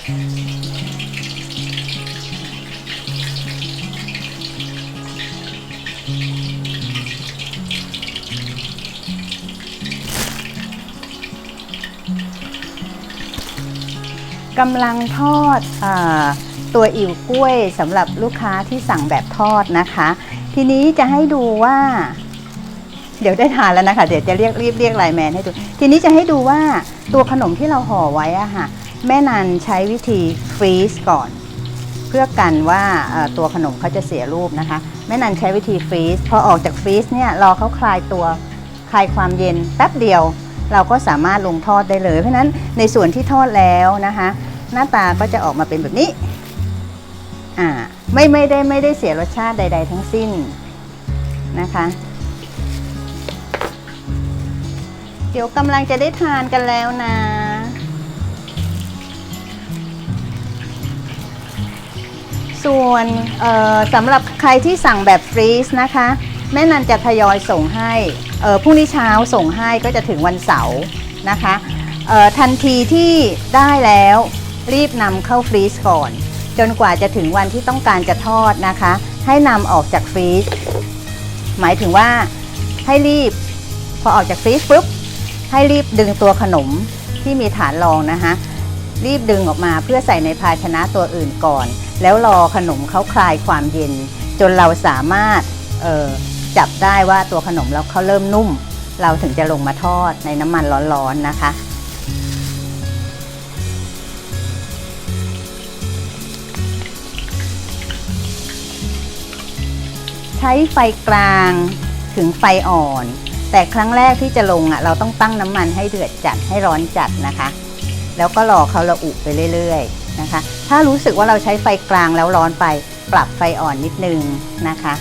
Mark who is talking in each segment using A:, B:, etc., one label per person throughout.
A: กำลังทอดอตัวอิ่วกล้วยสำหรับลูกค้าที่สั่งแบบทอดนะคะ ทีนี้จะให้ดูว่า เดี๋ยวได้ทานแล้วนะคะ เดี๋ยวจะเรียกรีบเรียกไลน์แมนให้ดู ทีนี้จะให้ดูว่าตัวขนมที่เราห่อไว้อะค่ะ แม่นันใช้วิธีฟรีซก่อน เพื่อกันว่าตัวขนมเขาจะเสียรูปนะคะ แม่นันใช้วิธีฟรีซพอออกจากฟรีซเนี่ยรอเขาคลายตัวคลายความเย็นแป๊บเดียว เราก็สามารถลงทอดได้เลย เพราะฉะนั้นในส่วนที่ทอดแล้วนะคะ หน้าตาก็จะออกมาเป็นแบบนี้อ่าไม่ไม่ได้ไม่ได้เสียรสชาติใด ๆ ทั้งสิ้นนะคะเดี๋ยวกำลังจะได้ทานกันแล้วนะ ส่วนสำหรับใครที่สั่งแบบฟรีซนะคะ แม่นันจะทยอยส่งให้พรุ่งนี้เช้าส่งให้ก็จะถึงวันเสาร์นะคะทันทีที่ได้แล้วรีบนำเข้าฟรีซก่อน จนกว่าจะถึงวันที่ต้องการจะทอดนะคะ ให้นำออกจากฟรีซหมายถึงว่าให้รีบพอออกจากฟรีซปุ๊บให้รีบดึงตัวขนมที่มีฐานรองนะคะ รีบดึงออกมาเพื่อใส่ในภาชนะตัวอื่นก่อน แล้วรอขนมเขาคลายความเย็น จนเราสามารถจับได้ว่าตัวขนมเราเขาเริ่มนุ่ม เราถึงจะลงมาทอดในน้ำมันร้อนๆนะคะ ใช้ไฟกลางถึงไฟอ่อน แต่ครั้งแรกที่จะลงอะเราต้องตั้งน้ำมันให้เดือดจัดให้ร้อนจัดนะคะ แล้วก็รอเขาระอุไปเรื่อยๆ นะคะ ถ้ารู้สึกว่าเราใช้ไฟกลางแล้วร้อนไป ปรับไฟอ่อนนิดนึงนะคะ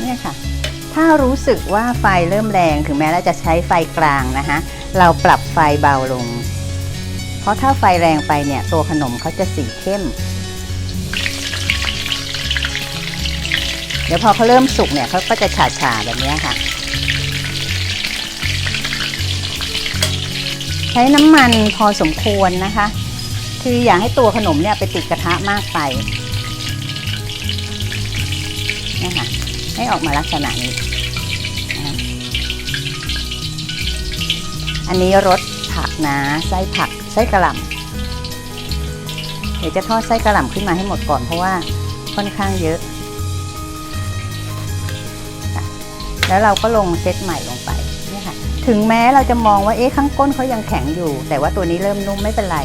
A: เนี่ยค่ะ ถ้ารู้สึกว่าไฟเริ่มแรงถึงแม้เราจะใช้ไฟกลางนะคะเราปรับไฟเบาลง เพราะถ้าไฟแรงไปเนี่ยตัวขนมเขาจะสีเข้มเดี๋ยวพอเขาเริ่มสุกเนี่ยเขาก็จะฉาฉาแบบนี้ค่ะ ช้น้ำมันพอสมควรนะคะ คืออย่าให้ตัวขนมเนี่ยไปติดกระทะมากไปนี่ค่ะให้ออกมาลักษณะนี้ อันนี้รสผักนะไส้ผักไส้กระหล่ำเดี๋ยวจะทอดไส้กระหล่ำขึ้นมาให้หมดก่อนเพราะว่าค่อนข้างเยอะ แล้วเราก็ลงเซตใหม่ลงไป ค่ะ ถึงแม้เราจะมองว่าเอ๊ะข้างก้นเขายังแข็งอยู่ แต่ว่าตัวนี้เริ่มนุ่มไม่เป็นไร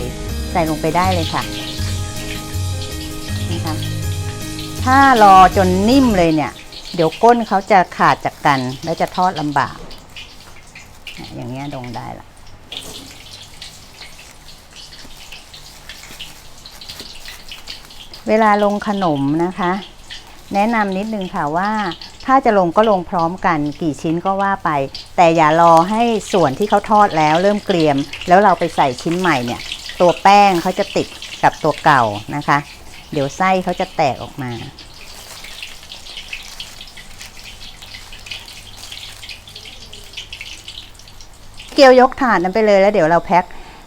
A: ใส่ลงไปได้เลยค่ะนะคะถ้ารอจนนิ่มเลยเนี่ย เดี๋ยวก้นเขาจะขาดจากกัน แล้วจะทอดลำบาก อย่างเงี้ยลงได้ละเวลาลงขนมนะคะ แนะนำนิดนึงค่ะว่า ถ้าจะลงก็ลงพร้อมกันกี่ชิ้นก็ว่าไป แต่อย่ารอให้ส่วนที่เขาทอดแล้วเริ่มเกรียม แล้วเราไปใส่ชิ้นใหม่เนี่ย ตัวแป้งเขาจะติดกับตัวเก่านะคะ เดี๋ยวไส้เขาจะแตกออกมา เกี๊ยวยกถาดนั้นไปเลยแล้วเดี๋ยวเราแพ็ค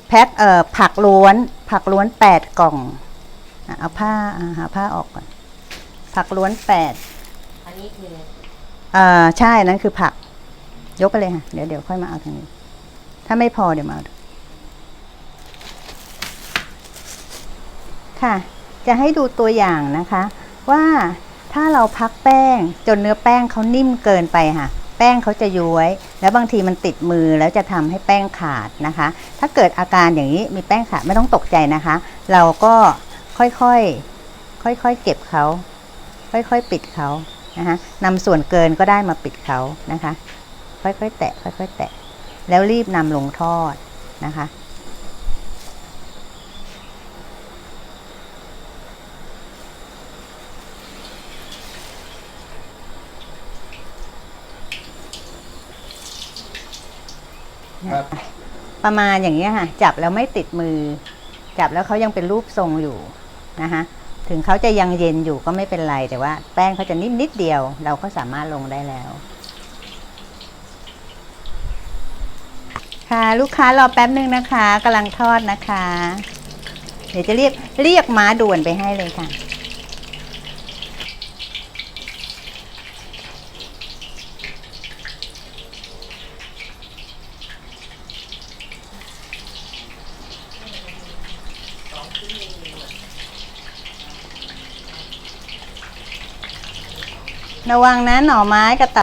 A: แพ็คเอ่อผักล้วน ผักล้วนแปดกล่องเอาผ้าอ่าหาผ้าออกก่อนผักล้วนแปด
B: อันนี้คือ
A: อ่อใช่นั่นคือผัก ยกไปเลยค่ะ เดี๋ยวเดี๋ยวค่อยมาเอาทางนี้ ถ้าไม่พอเดี๋ยวมาเอาค่ะ จะให้ดูตัวอย่างนะคะ ว่าถ้าเราพักแป้งจนเนื้อแป้งเขานิ่มเกินไปค่ะ แป้งเขาจะย้วย แล้วบางทีมันติดมือแล้วจะทำให้แป้งขาดนะคะ ถ้าเกิดอาการอย่างนี้มีแป้งขาดไม่ต้องตกใจนะคะ เราก็ค่อยๆค่อยๆเก็บเขา ค่อยๆปิดเขา นะคะนำส่วนเกินก็ได้มาปิดเขานะคะ ค่อยๆ แตะค่อยๆ แตะ แล้วรีบนำลงทอดนะคะ
C: ครับ
A: ประมาณอย่างนี้ยค่ะ จับแล้วไม่ติดมือ จับแล้วเขายังเป็นรูปทรงอยู่นะคะ ถึงเขาจะยังเย็นอยู่ก็ไม่เป็นไร แต่ว่าแป้งเขาจะนิดนิดเดียว เราก็สามารถลงได้แล้ว ค่ะลูกค้ารอแป๊บนึงนะคะกำลังทอดนะคะ เดี๋ยวจะเรียกเรียกม้าด่วนไปให้เลยค่ะ ระวังนะหน่อไม้กระตับ